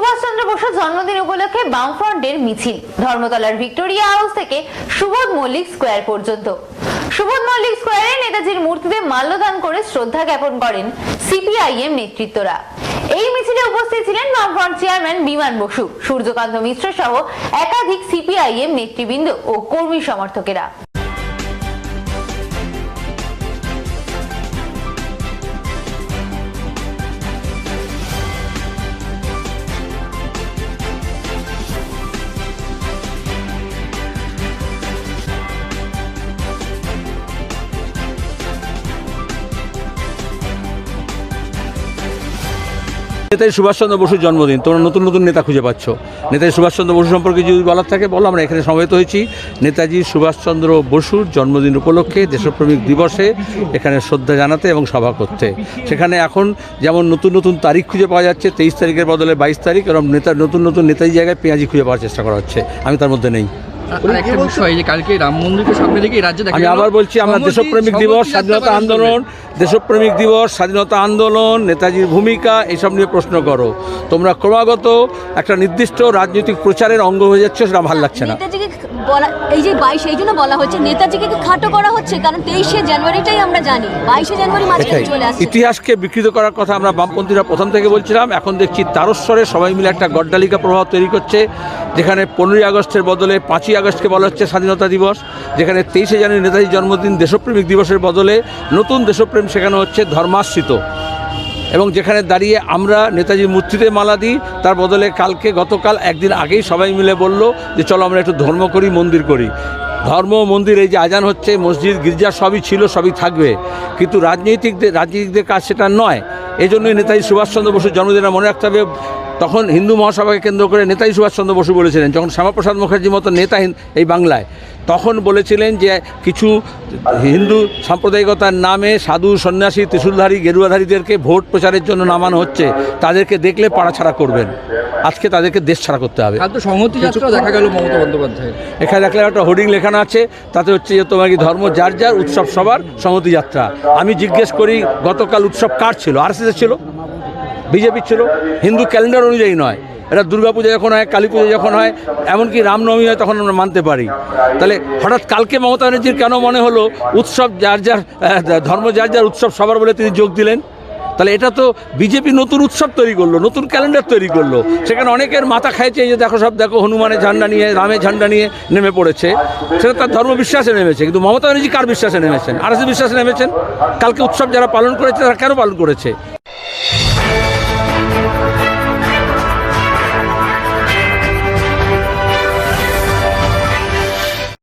সুভাষচন্দ্র বসুর জন্মদিন উপলক্ষে বামফ্রন্টের মিছিল। ধর্মতলার ভিক্টোরিয়া হাউস থেকে সুবোধ মল্লিক স্কোয়ার পর্যন্ত। সুবোধ মল্লিক স্কোয়ারে নেতাজির মূর্তিতে মাল্যদান করে শ্রদ্ধা জ্ঞাপন করেন সিপিআইএম নেতৃত্বরা। এই মিছিলে উপস্থিত ছিলেন বামফ্রন্ট চেয়ারম্যান বিমান বসু, সূর্যকান্ত মিশ্র সহ একাধিক সিপিআইএম নেতৃবৃন্দ ও কর্মী সমর্থকেরা। নেতাজি সুভাষচন্দ্র বসুর জন্মদিন, তোমরা নতুন নতুন নেতা খুঁজে পাচ্ছ। নেতাজি সুভাষচন্দ্র বসু সম্পর্কে যদি বলার থাকে, বলো, আমরা এখানে সমবেত হয়েছি। নেতাজি সুভাষচন্দ্র বসুর জন্মদিন উপলক্ষে দেশপ্রেমিক দিবসে এখানে শ্রদ্ধা জানাতে এবং সভা করতে। সেখানে এখন যেমন নতুন নতুন তারিখ খুঁজে পাওয়া যাচ্ছে, তেইশ তারিখের বদলে বাইশ তারিখ এবং নেতা, নতুন নতুন নেতাজি জায়গায় পেঁয়াজি খুঁজে পাওয়ার চেষ্টা করা হচ্ছে। আমি তার মধ্যে নেই। বিষয় যে কালকে রাম মন্দিরকে সামনে রেখে এই রাজ্যে আমি আবার বলছি আমরা দেশপ্রেমিক দিবস স্বাধীনতা আন্দোলন দেশপ্রেমিক দিবস স্বাধীনতা আন্দোলন নেতাজির ভূমিকা এসব নিয়ে প্রশ্ন করো। তোমরা ক্রমাগত একটা নির্দিষ্ট রাজনৈতিক প্রচারের অঙ্গ হয়ে যাচ্ছে সেটা ভালো লাগছে না। বলা এই যে বাইশ এই জন্য বলা হচ্ছে নেতাজিকে খাটো করা হচ্ছে? কারণ তেইশে জানুয়ারিটাই আমরা জানি। বাইশে জানুয়ারি মাঝখানে চলে আসছে। ইতিহাসকে বিকৃত করার কথা আমরা বামপন্থীরা প্রথম থেকে বলছিলাম এখন দেখছি তারস্বরে সবাই মিলে একটা গড্ডালিকা প্রভাব তৈরি করছে যেখানে পনেরোই আগস্টের বদলে পাঁচই আগস্টকে বলা হচ্ছে স্বাধীনতা দিবস যেখানে তেইশে জানুয়ারি নেতাজির জন্মদিন দেশপ্রেমিক দিবসের বদলে নতুন দেশপ্রেম শেখানো হচ্ছে ধর্মাশ্রিত। এবং যেখানে দাঁড়িয়ে আমরা নেতাজির মূর্তিতে মালা দিই, তার বদলে কালকে গতকাল একদিন আগেই সবাই মিলে বলল যে চলো আমরা একটু ধর্ম করি, মন্দির করি। ধর্ম মন্দির, এই যে আজান হচ্ছে, মসজিদ, গির্জা সবই ছিল, সবই থাকবে। কিন্তু রাজনৈতিকদের, রাজনীতিকদের কাজ সেটা নয়। এই জন্যই নেতাজি সুভাষচন্দ্র বসুর জন্মদিনে মনে রাখতে হবে তখন হিন্দু মহাসভাকে কেন্দ্র করে নেতাজি সুভাষচন্দ্র বসু বলেছিলেন যখন শ্যামাপ্রসাদ মুখার্জির মতো নেতা হিন- এই বাংলায় তখন বলেছিলেন যে কিছু হিন্দু সাম্প্রদায়িকতার নামে সাধু সন্ন্যাসী ত্রিশূলধারী গেরুয়াধারীদেরকে ভোট প্রচারের জন্য নামানো হচ্ছে তাদেরকে দেখলে পাড়াছাড়া করবেন। আজকে তাদেরকে দেশ ছাড়া করতে হবে। কাল তো সংহতি দেখা গেল মমতা বন্দ্যোপাধ্যায় এখানে দেখলে একটা হোর্ডিং লেখানো আছে তাতে হচ্ছে যে তোমার কি ধর্ম যার যার উৎসব সবার সংহতি যাত্রা। আমি জিজ্ঞেস করি গতকাল উৎসব কার ছিল? আর ছিল? বিজেপির ছিল, হিন্দু ক্যালেন্ডার অনুযায়ী নয়। এটা দুর্গাপূজা যখন হয়, কালী পুজো যখন হয়, এমনকি রামনবমী হয় তখন আমরা মানতে পারি। তাহলে হঠাৎ কালকে মমতা ব্যানার্জির কেন মনে হলো, উৎসব যার যার ধর্ম যার যার উৎসব সবার বলে তিনি যোগ দিলেন? তাহলে এটা তো বিজেপি নতুন উৎসব তৈরি করল, নতুন ক্যালেন্ডার তৈরি করল। সেখানে অনেকের মাথা খাইছে যে দেখো সব, দেখো হনুমানের ঝান্ডা নিয়ে, রামের ঝান্ডা নিয়ে নেমে পড়েছে। সেটা তার ধর্ম বিশ্বাসে নেমেছে, কিন্তু মমতা ব্যানার্জি কার বিশ্বাসে নেমেছেন? আর বিশ্বাসে নেমেছেন? কালকে উৎসব যারা পালন করেছে, তারা কেন পালন করেছে?